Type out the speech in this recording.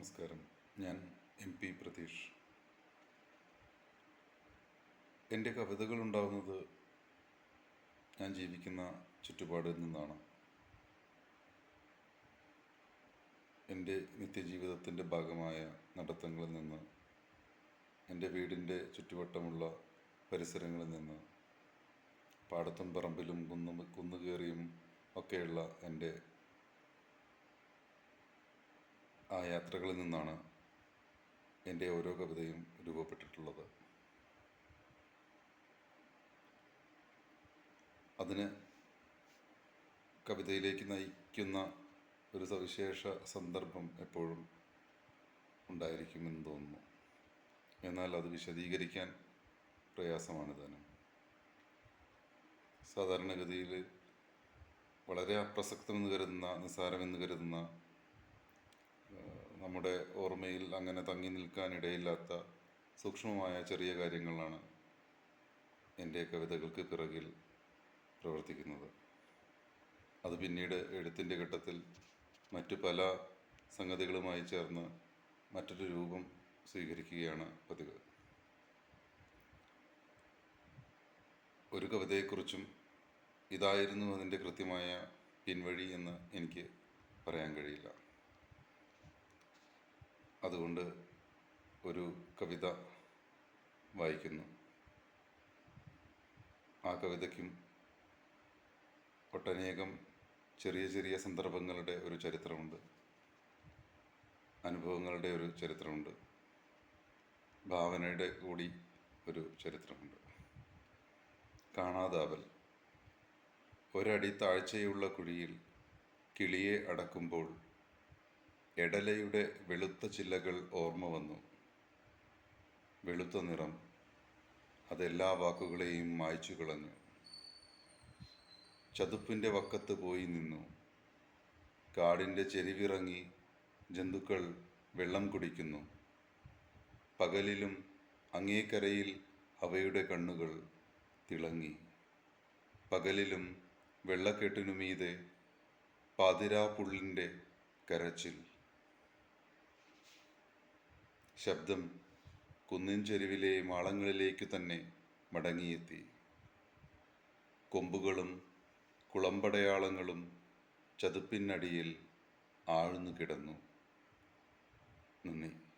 നമസ്കാരം. ഞാൻ M P Pratheesh. എന്റെ കവിതകൾ ഉണ്ടാകുന്നത് ഞാൻ ജീവിക്കുന്ന ചുറ്റുപാടിൽ നിന്നാണ്. എന്റെ നിത്യജീവിതത്തിന്റെ ഭാഗമായ നടത്തങ്ങളിൽ നിന്ന് എന്റെ വീടിന്റെ ചുറ്റുവട്ടമുള്ള പരിസരങ്ങളിൽ നിന്ന് പാടത്തും പറമ്പിലും കുന്നും കുന്നുകയറിയും ഒക്കെയുള്ള എന്റെ ആ യാത്രകളിൽ നിന്നാണ് എന്റെ ഓരോ കവിതയും രൂപപ്പെട്ടിട്ടുള്ളത്. അതിന് കവിതയിലേക്ക് നയിക്കുന്ന ഒരു സവിശേഷ സന്ദർഭം എപ്പോഴും ഉണ്ടായിരിക്കുമെന്ന് തോന്നുന്നു. എന്നാൽ അത് വിശദീകരിക്കാൻ പ്രയാസമാണ് താനും സാധാരണഗതിയിൽ വളരെ അപ്രസക്തമെന്ന് കരുതുന്ന നിസ്സാരമെന്ന് കരുതുന്ന നമ്മുടെ ഓർമ്മയിൽ അങ്ങനെ തങ്ങി നിൽക്കാനിടയില്ലാത്ത സൂക്ഷ്മമായ ചെറിയ കാര്യങ്ങളാണ് എന്റെ കവിതകൾക്ക് പിറകിൽ പ്രവർത്തിക്കുന്നത്. അത് പിന്നീട് എഴുത്തിന്റെ ഘട്ടത്തിൽ മറ്റു പല സംഗതികളുമായി ചേർന്ന് മറ്റൊരു രൂപം സ്വീകരിക്കുകയാണ് പതിവ്. ഒരു കവിതയെക്കുറിച്ചും ഇതായിരുന്നു അതിന്റെ കൃത്യമായ പിൻവഴി എന്ന് എനിക്ക് പറയാൻ കഴിയില്ല. അതുകൊണ്ട് ഒരു കവിത വായിക്കുന്നു. ആ കവിതയ്ക്കും ഒട്ടനേകം ചെറിയ ചെറിയ സന്ദർഭങ്ങളുടെ ഒരു ചരിത്രമുണ്ട്. അനുഭവങ്ങളുടെ ഒരു ചരിത്രമുണ്ട്. ഭാവനയുടെ കൂടി ഒരു ചരിത്രമുണ്ട്. കാണാതാവൽ. ഒരടി താഴ്ചയുള്ള കുഴിയിൽ കിളിയെ അടക്കുമ്പോൾ എടലയുടെ വെളുത്ത ചില്ലകൾ ഓർമ്മ വന്നു. വെളുത്ത നിറം അതെല്ലാ വാക്കുകളെയും മായ്ച്ചു കളഞ്ഞു. ചതുപ്പിന്റെ വക്കത്ത് പോയി നിന്നു. കാടിന്റെ ചെരിവിറങ്ങി ജന്തുക്കൾ വെള്ളം കുടിക്കുന്നു. പകലിലും അങ്ങേക്കരയിൽ അവയുടെ കണ്ണുകൾ തിളങ്ങി. പകലിലും വെള്ളക്കെട്ടിനുമീതെ പാതിരാപ്പുള്ളിന്റെ കരച്ചിൽ. ശബ്ദം കുന്നിൻ ചെരുവിലെ മാളങ്ങളിലേക്ക് തന്നെ മടങ്ങിയെത്തി. കൊമ്പുകളും കുളമ്പടയാളങ്ങളും ചതുപ്പിനടിയിൽ ആഴ്ന്നു കിടന്നു. നന്ദി.